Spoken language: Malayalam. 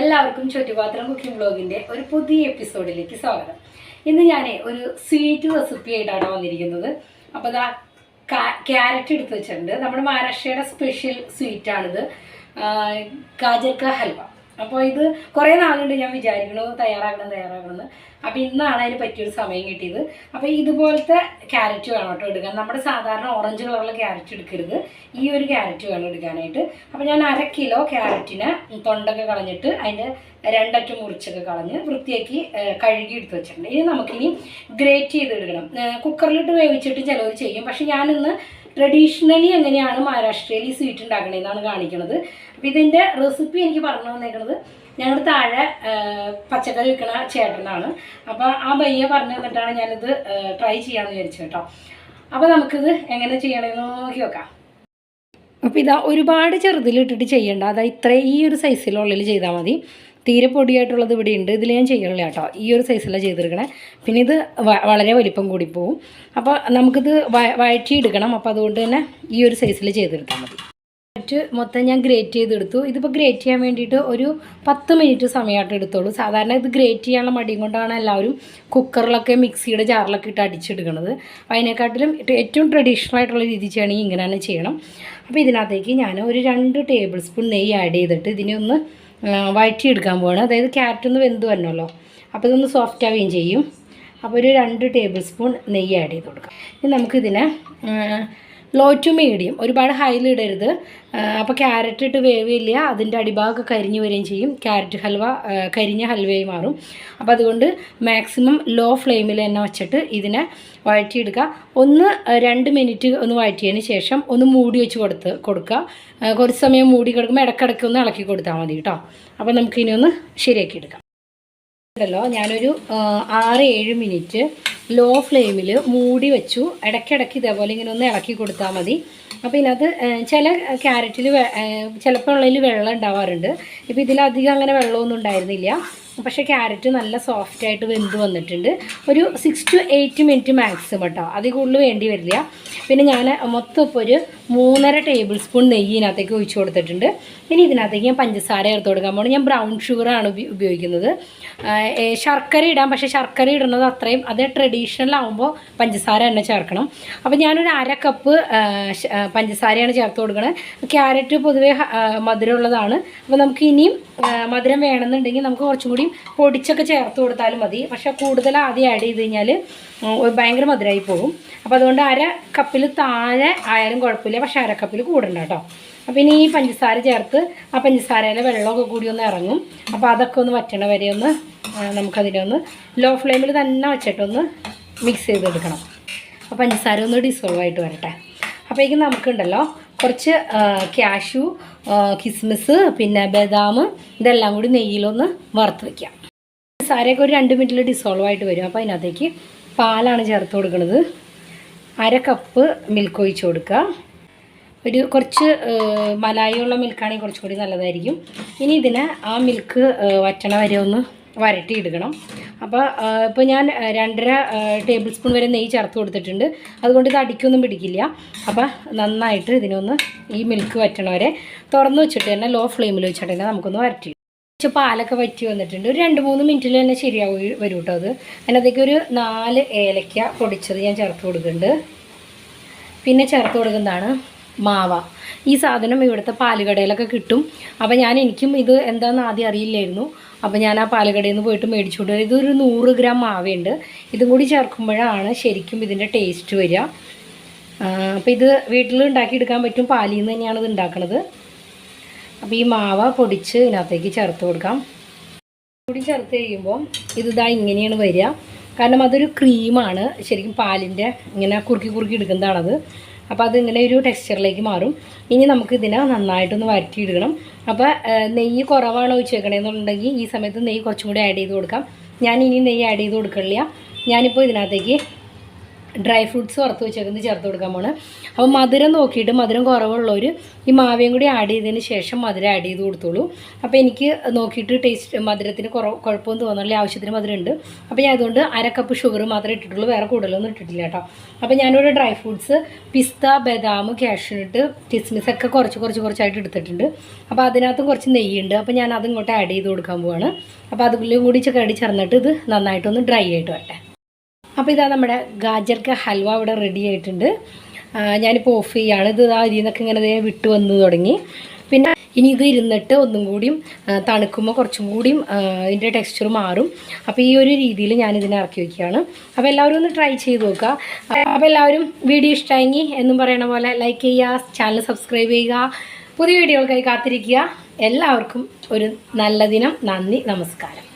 എല്ലാവർക്കും ചുറ്റുപാത്രം കുക്കിംഗ് ബ്ലോഗിന്റെ ഒരു പുതിയ എപ്പിസോഡിലേക്ക് സ്വാഗതം. ഇന്ന് ഞാൻ ഒരു സ്വീറ്റ് റെസിപ്പി ആയിട്ടാണ് വന്നിരിക്കുന്നത്. അപ്പോൾ ഇതാ ക്യാരറ്റ് എടുത്ത് വെച്ചിട്ടുണ്ട്. നമ്മുടെ മഹാരാഷ്ട്രയുടെ സ്പെഷ്യൽ സ്വീറ്റ് ആണിത്. ഗാജർക്ക ഹൽവ. അപ്പോൾ ഇത് കുറേ നാളുണ്ട് ഞാൻ വിചാരിക്കണു തയ്യാറാക്കണം തയ്യാറാക്കണം എന്ന് അപ്പോൾ ഇന്നാണ് അതിന് പറ്റിയൊരു സമയം കിട്ടിയത്. അപ്പോൾ ഇതുപോലത്തെ ക്യാരറ്റ് വേണം കേട്ടോ എടുക്കാൻ. നമ്മുടെ സാധാരണ ഓറഞ്ച് കളറുള്ള ക്യാരറ്റ് എടുക്കരുത്. ഈ ഒരു ക്യാരറ്റ് വേണം എടുക്കാനായിട്ട്. അപ്പോൾ ഞാൻ അര കിലോ ക്യാരറ്റിനെ തൊണ്ടൊക്കെ കളഞ്ഞിട്ട് അതിന്റെ രണ്ടറ്റം മുറിച്ചൊക്കെ കളഞ്ഞ് വൃത്തിയാക്കി കഴുകി എടുത്ത് വെച്ചിട്ടുണ്ട്. ഇനി നമുക്കിനി ഗ്രേറ്റ് ചെയ്ത് എടുക്കണം ഏഹ്, കുക്കറിലിട്ട് വേവിച്ചിട്ട് ചിലവർ ചെയ്യും. പക്ഷെ ഞാനിന്ന് ട്രഡീഷണലി എങ്ങനെയാണ് മഹാരാഷ്ട്രയിൽ ഈ സ്വീറ്റ് ഉണ്ടാക്കണതെന്നാണ് കാണിക്കുന്നത് അപ്പോൾ ഇതിന്റെ റെസിപ്പി എനിക്ക് പറഞ്ഞു തന്നേക്കുന്നത് ഞങ്ങളുടെ താഴെ പച്ചക്കറി വിൽക്കണ ചേട്ടനാണ്. അപ്പോൾ ആ ബയ്യ പറഞ്ഞു തന്നിട്ടാണ് ഞാനിത് ട്രൈ ചെയ്യാമെന്ന് വിചാരിച്ചു കേട്ടോ അപ്പോൾ നമുക്കിത് എങ്ങനെ ചെയ്യണമെന്ന് നോക്കി നോക്കാം. അപ്പോൾ ഇതാ ഒരുപാട് ചെറുതിലിട്ടിട്ട് ചെയ്യേണ്ട. അതാ ഇത്ര ഈ ഒരു സൈസിലുള്ളിൽ ചെയ്താൽ മതി. തീരെ പൊടിയായിട്ടുള്ളത് ഇവിടെ ഉണ്ട് ഇതിൽ ഞാൻ ചെയ്യണില്ല കേട്ടോ. ഈ ഒരു സൈസിലാണ് ചെയ്തെടുക്കണേ പിന്നെ ഇത് വളരെ വലിപ്പം കൂടി പോവും. അപ്പോൾ നമുക്കിത് വഴറ്റി വഴറ്റിയെടുക്കണം. അപ്പോൾ അതുകൊണ്ട് തന്നെ ഈ ഒരു സൈസിൽ ചെയ്തെടുത്താൽ മതി. ക്യാരറ്റ് മൊത്തം ഞാൻ ഗ്രേറ്റ് ചെയ്തെടുത്തു. ഇതിപ്പോൾ ഗ്രേറ്റ് ചെയ്യാൻ വേണ്ടിയിട്ട് ഒരു പത്ത് മിനിറ്റ് സമയമായിട്ട് എടുത്തോളൂ. സാധാരണ ഇത് ഗ്രേറ്റ് ചെയ്യാനുള്ള മടിയും കൊണ്ടാണ് എല്ലാവരും കുക്കറിലൊക്കെ മിക്സിയുടെ ജാറിലൊക്കെ ഇട്ട് അടിച്ചെടുക്കുന്നത് അതിനെക്കാട്ടിലും ഏറ്റവും ട്രഡീഷണൽ ആയിട്ടുള്ള രീതി ചെയ്യണമെങ്കിൽ ഇങ്ങനെ തന്നെ ചെയ്യണം. അപ്പോൾ ഇതിനകത്തേക്ക് ഞാൻ ഒരു രണ്ട് ടേബിൾ സ്പൂൺ നെയ്യ് ആഡ് ചെയ്തിട്ട് ഇതിനെ ഒന്ന് വഴറ്റിയെടുക്കാൻ പോവാണ്. അതായത് ക്യാരറ്റ് ഒന്ന് വെന്ത് വരണമല്ലോ. അപ്പോൾ ഇതൊന്ന് സോഫ്റ്റ് ആവുകയും ചെയ്യും. അപ്പോൾ ഒരു രണ്ട് ടേബിൾ സ്പൂൺ നെയ്യ് ആഡ് ചെയ്ത് കൊടുക്കാം. ഇനി നമുക്കിതിനെ ലോ ടു മീഡിയം ഒരുപാട് ഹൈയിൽ ഇടരുത്. അപ്പോൾ ക്യാരറ്റ് ഇട്ട് വേവില്ല. അതിന്റെ അടിഭാഗമൊക്കെ കരിഞ്ഞു വരികയും ചെയ്യും. ക്യാരറ്റ് ഹൽവ കരിഞ്ഞ ഹൽവയായി മാറും. അപ്പോൾ അതുകൊണ്ട് മാക്സിമം ലോ ഫ്ലെയിമിൽ തന്നെ വെച്ചിട്ട് ഇതിനെ വഴറ്റിയെടുക്കുക ഒന്ന് രണ്ട് മിനിറ്റ് ഒന്ന് വഴറ്റിയതിന് ശേഷം ഒന്ന് മൂടി വെച്ച് കൊടുത്ത് കൊടുക്കുക. കുറച്ച് സമയം മൂടി കിടക്കുമ്പോൾ ഇടയ്ക്കിടയ്ക്ക് ഒന്ന് ഇളക്കി കൊടുത്താൽ മതി കേട്ടോ അപ്പോൾ നമുക്കിനി ഒന്ന് ശരിയാക്കി എടുക്കാം. ഉണ്ടല്ലോ ഞാനൊരു ആറ് ഏഴ് മിനിറ്റ് ലോ ഫ്ലെയിമിൽ മൂടി വെച്ചു. ഇടയ്ക്കിടയ്ക്ക് ഇതേപോലെ ഇങ്ങനെ ഒന്ന് ഇളക്കി കൊടുത്താൽ മതി. അപ്പോൾ ഇതിനകത്ത് ചില ക്യാരറ്റിൽ ചിലപ്പോൾ ഉള്ളതിൽ വെള്ളം ഉണ്ടാവാറുണ്ട്. ഇപ്പോൾ ഇതിലധികം അങ്ങനെ വെള്ളമൊന്നും ഉണ്ടായിരുന്നില്ല. പക്ഷേ ക്യാരറ്റ് നല്ല സോഫ്റ്റ് ആയിട്ട് വെന്ത് വന്നിട്ടുണ്ട്. ഒരു six to eight minute maximum കേട്ടോ അതിൽ കൂടുതൽ വേണ്ടി വരില്ല. പിന്നെ ഞാൻ മൊത്തം ഇപ്പോൾ ഒരു മൂന്നര ടേബിൾ സ്പൂൺ നെയ്യ് ഇതിനകത്തേക്ക് ഒഴിച്ചു കൊടുത്തിട്ടുണ്ട്. ഇനി ഇതിനകത്തേക്ക് ഞാൻ പഞ്ചസാര ചേർത്ത് കൊടുക്കാൻ പോകണം ഞാൻ ബ്രൗൺ ഷുഗറാണ് ഉപ- ഉപയോഗിക്കുന്നത്. ശർക്കര ഇടാം. പക്ഷേ ശർക്കര ഇടുന്നത് അത്രയും അത് ട്രഡീഷണൽ ആകുമ്പോൾ പഞ്ചസാര തന്നെ ചേർക്കണം. അപ്പോൾ ഞാനൊരു അര കപ്പ് പഞ്ചസാരയാണ് ചേർത്ത് കൊടുക്കുന്നത് ക്യാരറ്റ് പൊതുവേ മധുരമുള്ളതാണ്. അപ്പോൾ നമുക്ക് ഇനിയും മധുരം വേണമെന്നുണ്ടെങ്കിൽ നമുക്ക് കുറച്ചും കൂടി പൊടിച്ചൊക്കെ ചേർത്ത് കൊടുത്താലും മതി. പക്ഷേ കൂടുതൽ ആദ്യം ആഡ് ചെയ്ത് കഴിഞ്ഞാൽ ഭയങ്കര മധുരമായി പോകും. അപ്പോൾ അതുകൊണ്ട് അര കപ്പിൽ താഴെ ആയാലും കുഴപ്പമില്ല. പക്ഷേ അര കപ്പിൽ കൂടണ്ട കേട്ടോ. അപ്പോൾ ഇനി ഈ പഞ്ചസാര ചേർത്ത് ആ പഞ്ചസാരയിലെ വെള്ളമൊക്കെ കൂടി ഒന്ന് ഇറങ്ങും. അപ്പോൾ അതൊക്കെ ഒന്ന് വറ്റണ വരെ ഒന്ന് നമുക്കതിനെ ഒന്ന് ലോ ഫ്ലെയിമിൽ തന്നെ വെച്ചിട്ടൊന്ന് മിക്സ് ചെയ്തെടുക്കണം. അപ്പോൾ പഞ്ചസാര ഒന്ന് ഡിസോൾവ് ആയിട്ട് വരട്ടെ. അപ്പോഴേക്കും നമുക്കുണ്ടല്ലോ കുറച്ച് ക്യാഷു കിസ്മിസ് പിന്നെ ബദാം ഇതെല്ലാം കൂടി നെയ്യിലൊന്ന് വറുത്ത് വയ്ക്കാം സാരയൊക്കെ ഒരു രണ്ട് മിനിറ്റിൽ ഡിസോൾവ് ആയിട്ട് വരും. അപ്പോൾ അതിനകത്തേക്ക് പാലാണ് ചേർത്ത് കൊടുക്കുന്നത് അര കപ്പ് മിൽക്ക് ഒഴിച്ച് കൊടുക്കുക ഒരു കുറച്ച് മലായുള്ള മിൽക്കാണെങ്കിൽ കുറച്ചുകൂടി നല്ലതായിരിക്കും. ഇനി ഇതിനെ ആ മിൽക്ക് വറ്റണ വരെ ഒന്ന് വരട്ടി എടുക്കണം അപ്പോൾ ഇപ്പോൾ ഞാൻ രണ്ടര ടേബിൾ സ്പൂൺ വരെ നെയ്യ് ചേർത്ത് കൊടുത്തിട്ടുണ്ട്. അതുകൊണ്ട് ഇത് അടിക്കൊന്നും പിടിക്കില്ല. അപ്പോൾ നന്നായിട്ട് ഇതിനൊന്ന് ഈ മിൽക്ക് വറ്റണ വരെ തുറന്ന് വെച്ചിട്ട് തന്നെ ലോ ഫ്ലെയിമിൽ വെച്ചിട്ട് തന്നെ നമുക്കൊന്ന് വരട്ടി. കുറച്ച് പാലൊക്കെ വറ്റി വന്നിട്ടുണ്ട്. ഒരു രണ്ട് മൂന്ന് മിനിറ്റിൽ തന്നെ ശരിയാവും വരും കേട്ടോ അത്. അതിനകത്തേക്ക് ഒരു നാല് ഏലക്ക പൊടിച്ചത് ഞാൻ ചേർത്ത് കൊടുക്കുന്നുണ്ട്. പിന്നെ ചേർത്ത് കൊടുക്കുന്നതാണ് മാവ. ഈ സാധനം ഇവിടുത്തെ പാലുകടയിലൊക്കെ കിട്ടും. അപ്പോൾ ഞാൻ എനിക്കും ഇത് എന്താണെന്ന് ആദ്യം അറിയില്ലായിരുന്നു. അപ്പോൾ ഞാൻ ആ പാലക്കടയിൽ നിന്ന് പോയിട്ട് മേടിച്ചുകൊണ്ട് വരും ഇതൊരു നൂറ് ഗ്രാം മാവയുണ്ട്. ഇതും കൂടി ചേർക്കുമ്പോഴാണ് ശരിക്കും ഇതിന്റെ ടേസ്റ്റ് വരിക. അപ്പോൾ ഇത് വീട്ടിൽ ഉണ്ടാക്കിയെടുക്കാൻ പറ്റും. പാലിൽ നിന്ന് തന്നെയാണ് ഇത് ഉണ്ടാക്കുന്നത് അപ്പോൾ ഈ മാവ പൊടിച്ച് ഇതിനകത്തേക്ക് ചേർത്ത് കൊടുക്കാം. കൂടി ചേർത്ത് കഴിയുമ്പോൾ ഇത് ഇതാ ഇങ്ങനെയാണ് വരിക. കാരണം അതൊരു ക്രീമാണ് ശരിക്കും പാലിന്റെ ഇങ്ങനെ കുറുക്കി കുറുക്കി എടുക്കുന്നതാണത്. അപ്പോൾ അതിങ്ങനെ ഒരു ടെക്സ്ചറിലേക്ക് മാറും. ഇനി നമുക്ക് ഇതിനെ നന്നായിട്ടൊന്ന് വരട്ടിയിടണം അപ്പോൾ നെയ്യ് കുറവാണ് ഒഴിച്ചേക്കണേന്നുണ്ടെങ്കിൽ ഈ സമയത്ത് നെയ്യ് കുറച്ചും കൂടി ആഡ് ചെയ്ത് കൊടുക്കാം. ഞാൻ ഇനി നെയ്യ് ആഡ് ചെയ്ത് കൊടുക്കണില്ല. ഞാനിപ്പോൾ ഇതിനകത്തേക്ക് ഡ്രൈ ഫ്രൂട്ട്സ് വറുത്ത് വെച്ചേക്കുന്നത് ചേർത്ത് കൊടുക്കാൻ പോണ്. അപ്പോൾ മധുരം നോക്കിയിട്ട് മധുരം കുറവുള്ളവർ ഈ മാവയും കൂടി ആഡ് ചെയ്തതിന് ശേഷം മധുരം ആഡ് ചെയ്ത് കൊടുത്തോളൂ. അപ്പോൾ എനിക്ക് നോക്കിയിട്ട് ടേസ്റ്റ് മധുരത്തിന് കുറവ് കുഴപ്പമൊന്നും തോന്നുന്നില്ല ആവശ്യത്തിന് മധുരം ഉണ്ട്. അപ്പോൾ ഞാൻ അതുകൊണ്ട് അര കപ്പ് ഷുഗർ മാത്രമേ ഇട്ടിട്ടുള്ളൂ. വേറെ കൂടുതലൊന്നും ഇട്ടിട്ടില്ല കേട്ടോ. അപ്പോൾ ഞാനിവിടെ ഡ്രൈ ഫ്രൂട്ട്സ് പിസ്ത ബദാം കാഷ്യൂട്ട് കിസ്മിസ് ഒക്കെ കുറച്ച് കുറച്ച് കുറച്ചായിട്ട് എടുത്തിട്ടുണ്ട്. അപ്പോൾ അതിനകത്തും കുറച്ച് നെയ്യുണ്ട്. അപ്പോൾ ഞാൻ അത് ഇങ്ങോട്ട് ആഡ് ചെയ്ത് കൊടുക്കാൻ പോവാണ്. അപ്പോൾ അതിലും കൂടി കടി ചേർന്നിട്ട് ഇത് നന്നായിട്ടൊന്ന് ഡ്രൈ ആയിട്ട് വരട്ടെ. അപ്പോൾ ഇതാ നമ്മുടെ ഗാജർക്ക ഹൽവ ഇവിടെ റെഡി ആയിട്ടുണ്ട്. ഞാനിപ്പോൾ ഓഫ് ചെയ്യുകയാണ് ഇത് ആ ഇതിൽ നിന്നൊക്കെ ഇങ്ങനെ വിട്ട് വന്ന് തുടങ്ങി. പിന്നെ ഇനി ഇത് ഇരുന്നിട്ട് ഒന്നും കൂടിയും തണുക്കുമ്പോൾ കുറച്ചും കൂടിയും ഇതിന്റെ ടെക്സ്ചർ മാറും. അപ്പോൾ ഈ ഒരു രീതിയിൽ ഞാൻ ഇതിനെ ഇറക്കി വയ്ക്കുകയാണ് അപ്പോൾ എല്ലാവരും ഒന്ന് ട്രൈ ചെയ്ത് നോക്കുക. അപ്പോൾ എല്ലാവരും വീഡിയോ ഇഷ്ടമായെങ്കിൽ എന്നും പറയണ പോലെ ലൈക്ക് ചെയ്യുക ചാനൽ സബ്സ്ക്രൈബ് ചെയ്യുക പുതിയ വീഡിയോകൾക്കായി കാത്തിരിക്കുക. എല്ലാവർക്കും ഒരു നല്ല ദിനം. നന്ദി നമസ്കാരം.